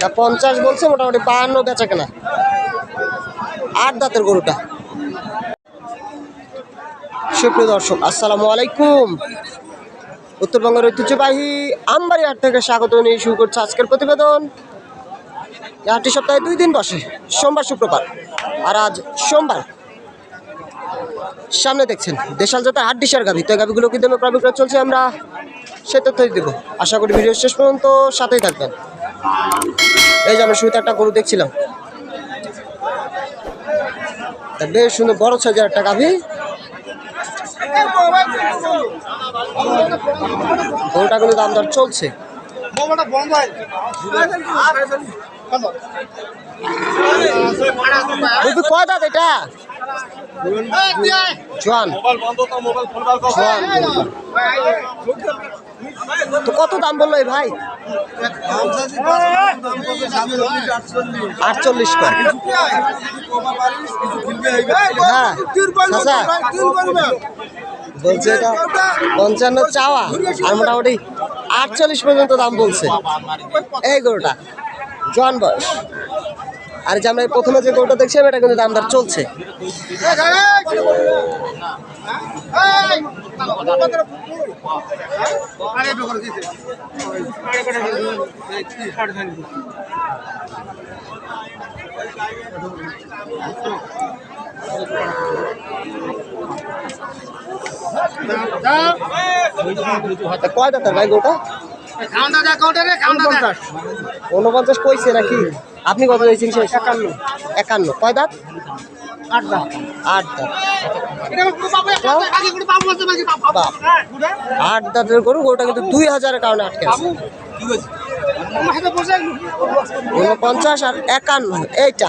এটা পঞ্চাশ বলছে, মোটামুটি বাহান্ন বেচা কেনা। আট দাঁতের গরুটা। সুপ্রিয় দর্শক, আসসালামু আলাইকুম। উত্তরবঙ্গের ঐতিহ্যবাহী আমবাড়ি হাট থেকে স্বাগত নিয়ে শুরু করছে আজকের প্রতিবেদন। হাটটি সপ্তাহে দুই দিন বসে, সোমবার, শুক্রবার। আর আজ সোমবার। সামনে দেখছেন, দেশাল জাতের হাট ডিসার গাভি। তো গাভিগুলো কি দামে প্রাবিক্রয় চলছে আমরা সে তথ্যই দেবো। আশা করি ভিডিও শেষ পর্যন্ত সাথেই থাকবেন। এই যে আমরা শুরুতে একটা গরু দেখছিলাম। বেশ সুন্দর, বড় সাইজের একটা গাভি। গরুটা কিন্তু দাম দর চলছে। জোয়ান। তো কত দাম বলল এই ভাই? আটচল্লিশ হ্যাঁ বলছে এটা পঞ্চান্ন চাওয়া, আর মোটামুটি আটচল্লিশ পর্যন্ত দাম বলছে। এই গরুটা, জোয়ান বয়স। আর যে আমরা প্রথমে যে গরুটা দেখছিলাম এটা কিন্তু দাম দর চলছে। তা কয় দাঁতের ভাই গরুটা উনপঞ্চাশ। কইছে নাকি? আপনি কত দিয়েছেন শেষ? একান্ন। একান্ন। কয় দাঁত? আট দাঁত। আট দাঁত। আট দাঁতের গরু গরুটা কিন্তু দুই হাজারের কারণে আটকে আছে। উনপঞ্চাশ আর একান্ন এইটা।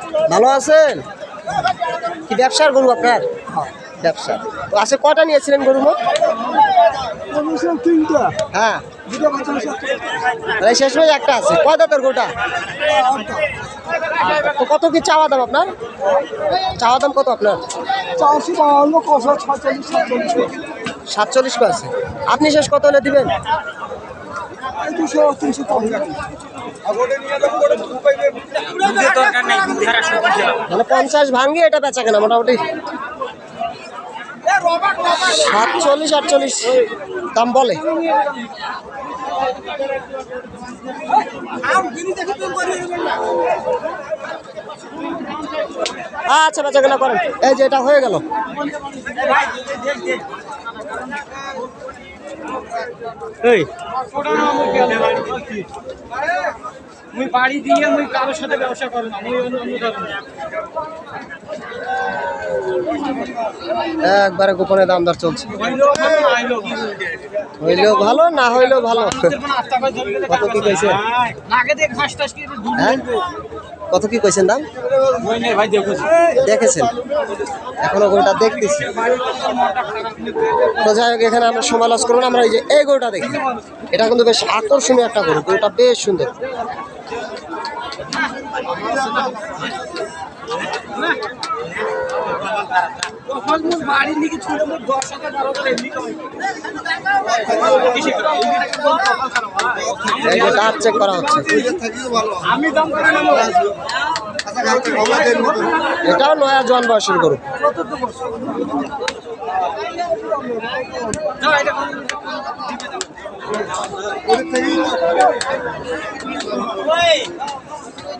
ভালো আছেন? কি ব্যবসার গরু আপনার? ব্যবসা। তো আছে কটা নিয়েছিলেন গরু মোট? তিনটা। হ্যাঁ। শেষ হয়ে একটা আছে। কয় দাঁতের গরুটা? তো কত কি চাওয়া দাম আপনার? চাওয়া দাম কত আপনার? সাতচল্লিশ। আছে? আপনি শেষ কত হলে দিবেন? দুশো তিনশো মানে পঞ্চাশ ভাঙ্গি এটা বেচা কেনা মোটামুটি। সাতচল্লিশ আটচল্লিশ দাম বলে। আচ্ছা বেচা কেনা করেন। এই যে এটা হয়ে গেল। এই মুই বাড়ি দিয়ে মুই কারোর সাথে ব্যবসা করি না মুই অন্য অন্য। একবারে গোপনে দাম দর চলছে। হইলেও ভালো, না হইলেও ভালো। কত কি কইছে? হ্যাঁ? কত কি কইছেন দাম? দেখেছেন? এখনও গরুটা দেখতেছি। তো যাই হোক এখানে আমরা সময় লস করব আমরা এই যে এই গরুটা দেখি। এটা কিন্তু বেশ আকর্ষণীয় একটা গরু গরুটা বেশ সুন্দর বাড়ির দিকে ছোট মোট দশ হাজার বারো হাজার এমনি কমাই এই যে দাঁত চেক করা হচ্ছে। আমি দাম করে এটাও নয়া জোয়ান বয়সের গরু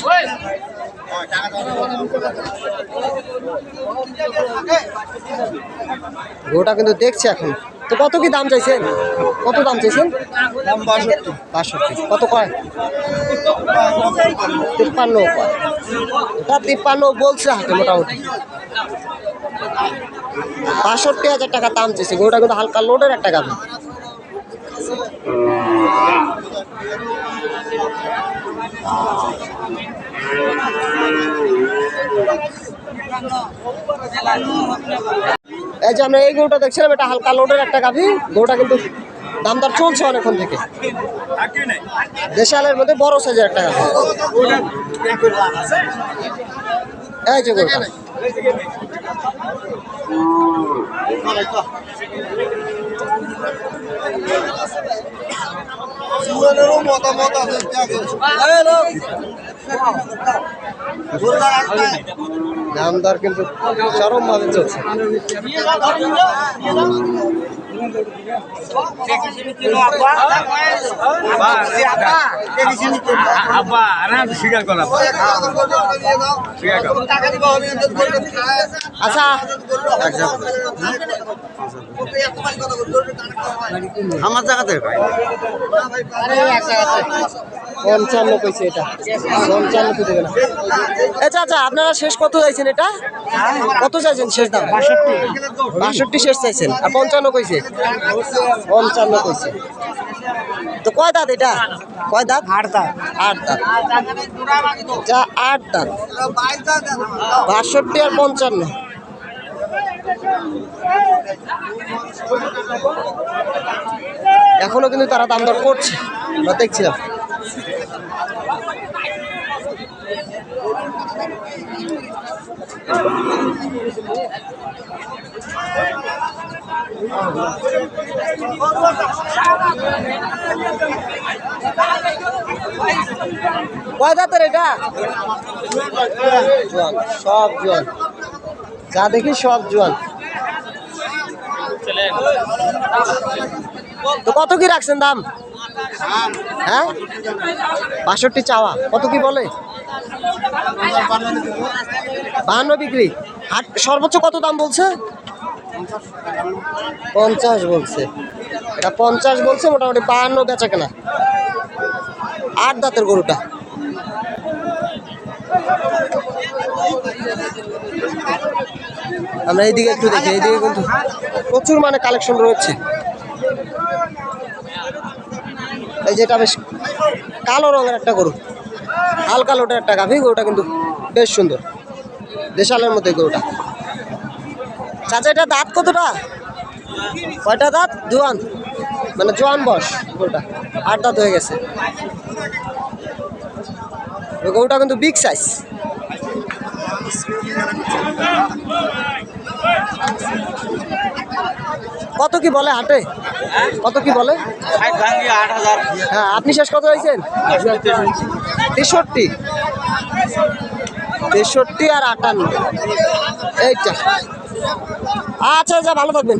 ওই। গরুটা কিন্তু দেখছে এখন। তো কত কি দাম চাইছেন? কত দাম চাইছেন? বাষট্টি। কত কয়? তিপ্পান্ন কয়। তিপ্পান্ন বলছে হাতে মোটামুটি। বাষট্টি হাজার টাকা দাম চাইছে। গরুটা কিন্তু হালকা লোডের একটা গাভি। এই যে আমরা এই গরুটা দেখছিলাম এটা হালকা লোডের একটা গাভি। গরুটা কিন্তু দামদার চলছে অনেকক্ষণ থেকে। দেশালের মধ্যে বড় সাইজের একটা গাভি। এই যে গরুটা। মতামত আছে দামদার কিন্তু চরম ভাবে চলছে। আব্বা আরাম স্বীকার করা আচ্ছা আমার জায়গাতে। পঞ্চান্ন কইছে এটা। পঞ্চান্ন তো দেবে না আচ্ছা আচ্ছা আপনারা শেষ কত চাইছেন এটা? কত চাইছেন শেষ দাম? বাষট্টি বাষট্টি শেষ চাইছেন। আর পঞ্চান্ন কইছে? পঞ্চান্ন কইছে। তো কয় দাঁত এটা? কয় দাঁত? আট দাঁত। আট দাঁত। যা আট দাঁত। বাষট্টি আর পঞ্চান্ন। এখনও কিন্তু তারা দাম দর করছে। আমরা দেখছিলাম। কয় দাঁতের এটা? জোয়ান সব জোয়ান। যা দেখি সব জোয়ান। তো কত কি রাখছেন দাম? হ্যাঁ? বাষট্টি চাওয়া। কত কি বলে? বাহান্ন বিক্রি। হাট সর্বোচ্চ কত দাম বলছে? পঞ্চাশ বলছে। এটা পঞ্চাশ বলছে, মোটামুটি বাহান্ন বেচা কেনা। আট দাঁতের গরুটা। আমরা এইদিকে একটু দেখি, এইদিকে কিন্তু প্রচুর মানে কালেকশন রয়েছে। এই যেটা বেশ কালো রঙের একটা গরু। হালকা লোটের একটা গাভি গরুটা কিন্তু বেশ সুন্দর। দেশালের মধ্যে গরুটা। চাচা এটা দাঁত কতটা? কয়টা দাঁত? জোয়ান। মানে জোয়ান বস গরুটা। আট দাঁত হয়ে গেছে। গরুটা কিন্তু বিগ সাইজ কত কি বলে হাটে? কত কি বলে? হ্যাঁ আপনি শেষ কত হয়েছেন? তেষট্টি। তেষট্টি আর আটান্ন। এইটা। আচ্ছা আচ্ছা ভালো থাকবেন।